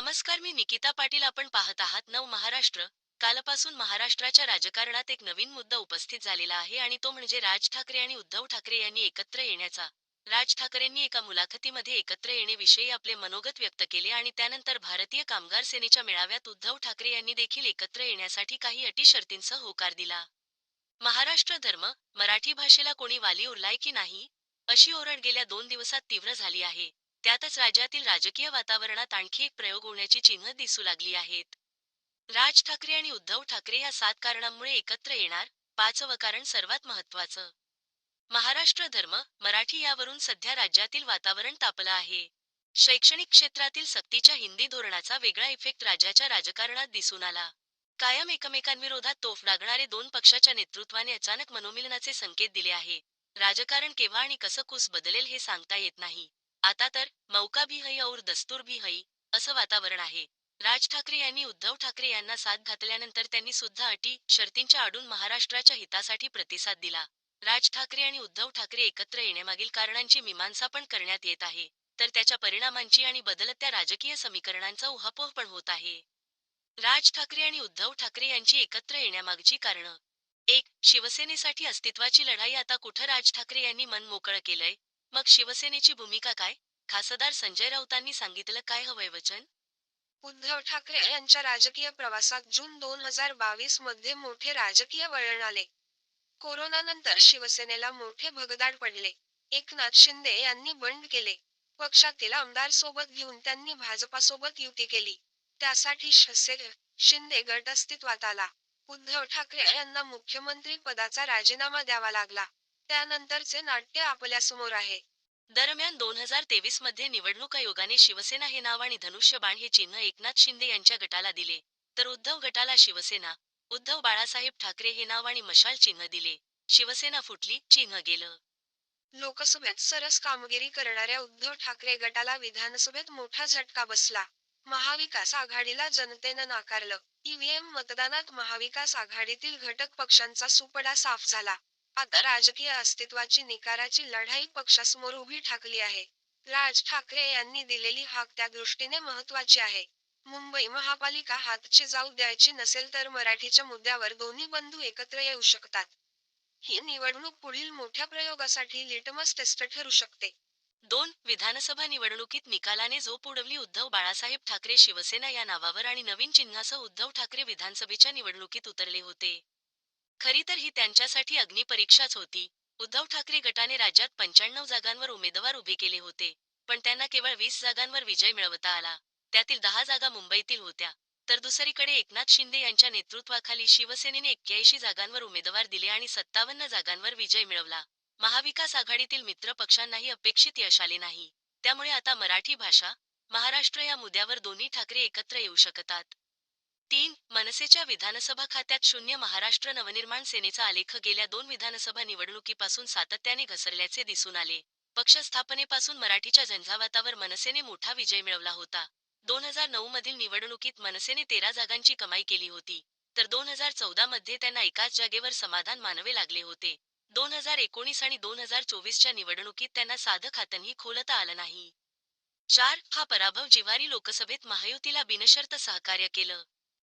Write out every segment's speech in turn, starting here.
नमस्कार मी निकिता पाटील. आपण पाहत आहात नव महाराष्ट्र. कालपासून महाराष्ट्राच्या राजकारणात एक नवीन मुद्दा उपस्थित झालेला आहे आणि तो म्हणजे राज ठाकरे आणि उद्धव ठाकरे यांनी एकत्र येण्याचा. राज ठाकरेंनी एका मुलाखतीमध्ये एकत्र येण्याविषयी आपले मनोगत व्यक्त केले आणि त्यानंतर भारतीय कामगार सेनेच्या मेळाव्यात उद्धव ठाकरे यांनी देखील एकत्र येण्यासाठी काही अटी शर्तींसह होकार दिला. महाराष्ट्र धर्म मराठी भाषेला कोणी वाली उरलाय की नाही? अशी ओरड गेल्या दोन दिवसात तीव्र झाली आहे. त्यातच राज्यातील राजकीय वातावरणात आणखी एक प्रयोग होण्याची चिन्ह दिसू लागली आहेत. राज ठाकरे आणि उद्धव ठाकरे या सात कारणांमुळे एकत्र येणार पाचवं कारण सर्वात महत्वाचं महाराष्ट्र धर्म मराठी यावरून सध्या राज्यातील वातावरण तापलं आहे. शैक्षणिक क्षेत्रातील सक्तीच्या हिंदी धोरणाचा वेगळा इफेक्ट राज्याच्या राजकारणात दिसून आला. कायम एकमेकांविरोधात तोफ डागणारे दोन पक्षाच्या नेतृत्वाने अचानक मनोमिलनाचे संकेत दिले आहे. राजकारण केव्हा आणि कसं कुस बदलेल हे सांगता येत नाही. आता तर मौका भी हई और दस्तूर भी हई असं वातावरण आहे. राज ठाकरे यांनी उद्धव ठाकरे यांना साथ घातल्यानंतर त्यांनी सुद्धा अटी शर्तींच्या आडून महाराष्ट्राच्या हितासाठी प्रतिसाद दिला. राज ठाकरे आणि उद्धव ठाकरे एकत्र येण्यामागील कारणांची मीमांसा पण करण्यात येत आहे. तर त्याच्या परिणामांची आणि बदलत्या राजकीय समीकरणांचा उहापोह पण होत आहे. राज ठाकरे आणि उद्धव ठाकरे यांची एकत्र येण्यामागची कारणं. एक शिवसेनेसाठी अस्तित्वाची लढाई आता कुठं राज ठाकरे यांनी मन मोकळं केलंय? मग शिवसेनेची भूमिका काय? खासदार संजय राऊतांनी सांगितलं काय हवंय वचन? उद्धव ठाकरे यांच्या राजकीय प्रवासात जून दोन हजार बावीसमध्ये मोठे राजकीय वळण आले. कोरोनानंतर शिवसेनेला मोठे भगदाड पडले. एकनाथ शिंदे यांनी बंड केले. पक्षातील आमदार सोबत घेऊन त्यांनी भाजपासोबत युती केली. त्यासाठी शसेल शिंदे गट अस्तित्वात आला. उद्धव ठाकरे यांना मुख्यमंत्री पदाचा राजीनामा द्यावा लागला. त्यानंतरचे नाट्य आपल्यासमोर आहे. दरम्यान दोन हजार तेवीसमध्ये निवडणूक आयोगाने शिवसेना हे नाव आणि धनुष्यबाण हे चिन्ह एकनाथ शिंदे यांच्या गटाला दिले. तर उद्धव गटाला शिवसेना उद्धव बाळासाहेब ठाकरे हे नाव आणि मशाल चिन्ह दिले. शिवसेना फुटली चिन्ह गेलं. लोकसभेत सरस कामगिरी करणाऱ्या उद्धव ठाकरे गटाला विधानसभेत मोठा झटका बसला. महाविकास आघाडीला जनतेनं नाकारलं. ईव्हीएम मतदानात महाविकास आघाडीतील घटक पक्षांचा सुपडा साफ झाला. आता राजकीय अस्तित्वाची निकाराची लढाई पक्षासमोर उभी ठाकली आहे. राज ठाकरे यांनी दिलेली हाक त्या दृष्टीने महत्वाची आहे. मुंबई महापालिका हातची जाऊ द्यायची नसेल तर मराठीच्या मुद्द्यावर दोन्ही बंधू एकत्र येऊ शकतात. ही निवडणूक पुढील मोठ्या प्रयोगासाठी लिटमस टेस्ट ठरू शकते. दोन विधानसभा निवडणुकीत निकालाने झोप उडवली उद्धव बाळासाहेब ठाकरे शिवसेना या नावावर आणि नवीन चिन्हासह उद्धव ठाकरे विधानसभेच्या निवडणुकीत उतरले होते. खरी तर ही त्यांच्यासाठी अग्निपरीक्षाच होती. उद्धव ठाकरे गटाने राज्यात पंच्याण्णव जागांवर उमेदवार उभे केले होते पण त्यांना केवळ वीस जागांवर विजय मिळवता आला. त्यातील दहा जागा मुंबईतील होत्या. तर दुसरीकडे एकनाथ शिंदे यांच्या नेतृत्वाखाली शिवसेनेने एक्क्याऐंशी जागांवर उमेदवार दिले आणि सत्तावन्न जागांवर विजय मिळवला. महाविकास आघाडीतील मित्र पक्षांनाही अपेक्षित यश आले नाही. त्यामुळे आता मराठी भाषा महाराष्ट्र या मुद्द्यावर दोन्ही ठाकरे एकत्र येऊ शकतात. तीन मनसेच्या विधानसभा खात्यात शून्य महाराष्ट्र नवनिर्माण सेनेचा आलेख गेल्या दोन विधानसभा निवडणुकीपासून सातत्याने घसरल्याचे दिसून आले. पक्ष स्थापनेपासून मराठीच्या झंझावातावर मनसेने मोठा विजय मिळवला होता. दोन हजार नऊ मधील निवडणुकीत मनसेने तेरा जागांची कमाई केली होती. तर दोन हजार चौदा मध्ये त्यांना एकाच जागेवर समाधान मानवे लागले होते. दोन हजार एकोणीस आणि दोन हजार चोवीसच्या निवडणुकीत त्यांना साधं खातंही खोलता आलं नाही. चार हा पराभव जिव्हारी लोकसभेत महायुतीला बिनशर्त सहकार्य केलं.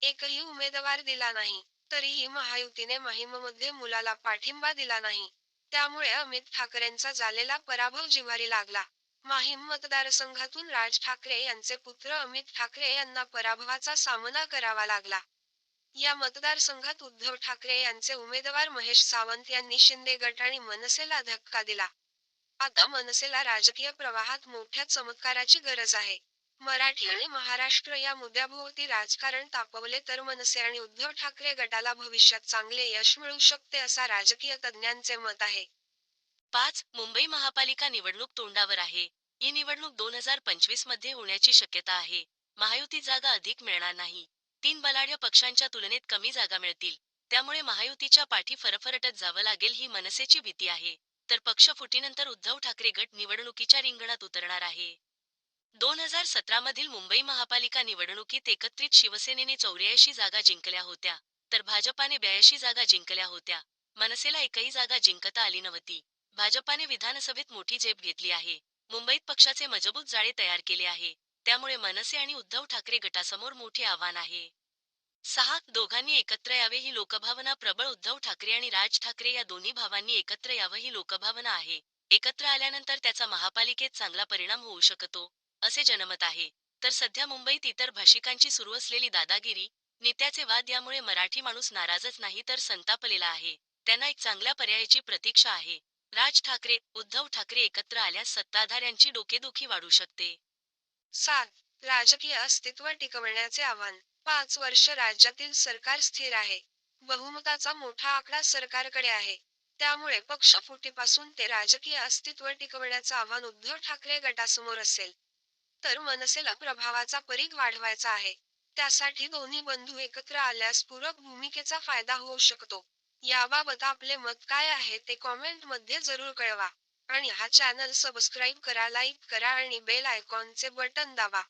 एकही उमेदवार दिला नाही तरीही महायुतीने माहिममध्ये मुलाला पाठिंबा दिला नाही. त्यामुळे अमित ठाकरेंचा झालेला पराभव जिव्हारी लागला. माहीम मतदारसंघातून राज ठाकरे यांचे पुत्र अमित ठाकरे यांना पराभवाचा सामना करावा लागला. या मतदारसंघात उद्धव ठाकरे यांचे उमेदवार महेश सावंत यांनी शिंदे गट आणि मनसेला धक्का दिला. आता मनसेला राजकीय प्रवाहात मोठ्या चमत्काराची गरज आहे. मराठी आणि महाराष्ट्र या मुद्द्याभोवती राजकारण तापवले तर मनसे आणि उद्धव ठाकरे गटाला भविष्यात चांगले यश मिळू शकते असा राजकीय तज्ज्ञांचे मत आहे. पाच मुंबई महापालिका निवडणूक तोंडावर आहे. ही निवडणूक दोन हजार पंचवीसमध्ये होण्याची शक्यता आहे. महायुती जागा अधिक मिळणार नाही. तीन बलाढ्य पक्षांच्या तुलनेत कमी जागा मिळतील. त्यामुळे महायुतीच्या पाठी फरफरटत जावं लागेल ही मनसेची भीती आहे. तर पक्ष फुटीनंतर उद्धव ठाकरे गट निवडणुकीच्या रिंगणात उतरणार आहे. दोन हजार सतरा मधील मुंबई महापालिका निवडणुकीत एकत्रित शिवसेनेने चौऱ्याऐंशी जागा जिंकल्या होत्या. तर भाजपाने ब्याऐंशी जागा जिंकल्या होत्या. मनसेला एकही जागा जिंकता आली नव्हती. भाजपाने विधानसभेत मोठी झेप घेतली आहे. मुंबईत पक्षाचे मजबूत जाळे तयार केले आहे. त्यामुळे मनसे आणि उद्धव ठाकरे गटासमोर मोठे आव्हान आहे. सहा दोघांनी एकत्र यावे ही लोकभावना प्रबळ उद्धव ठाकरे आणि राज ठाकरे या दोन्ही भावांनी एकत्र यावं ही लोकभावना आहे. एकत्र आल्यानंतर त्याचा महापालिकेत चांगला परिणाम होऊ शकतो असे जनमत आहे. तर सध्या मुंबईत इतर भाषिकांची सुरू असलेली दादागिरी नेत्याचे वाद यामुळे मराठी माणूस नाराजच नाही तर संतापलेला आहे. त्यांना एक चांगल्या पर्यायाची प्रतीक्षा आहे. राज ठाकरे उद्धव ठाकरे एकत्र आल्यास सत्ताधाऱ्यांची डोकेदुखी वाढू शकते. सात राजकीय अस्तित्व टिकवण्याचे आव्हान. पाच वर्ष राज्यातील सरकार स्थिर आहे. बहुमताचा मोठा आकडा सरकारकडे आहे. त्यामुळे पक्ष फुटीपासून ते राजकीय अस्तित्व टिकवण्याचं आव्हान उद्धव ठाकरे गटासमोर असेल. तर मनसेला प्रभावाचा परीघ वाढवायचा आहे. त्यासाठी दोन्ही बंधू एकत्र आल्यास पूरक भूमिकेचा फायदा होऊ शकतो. याबाबत आपले मत काय आहे ते कॉमेंटमध्ये जरूर कळवा. आणि हा चॅनल सबस्क्राईब करा लाईक करा आणि बेल आयकॉनचे बटन दाबा.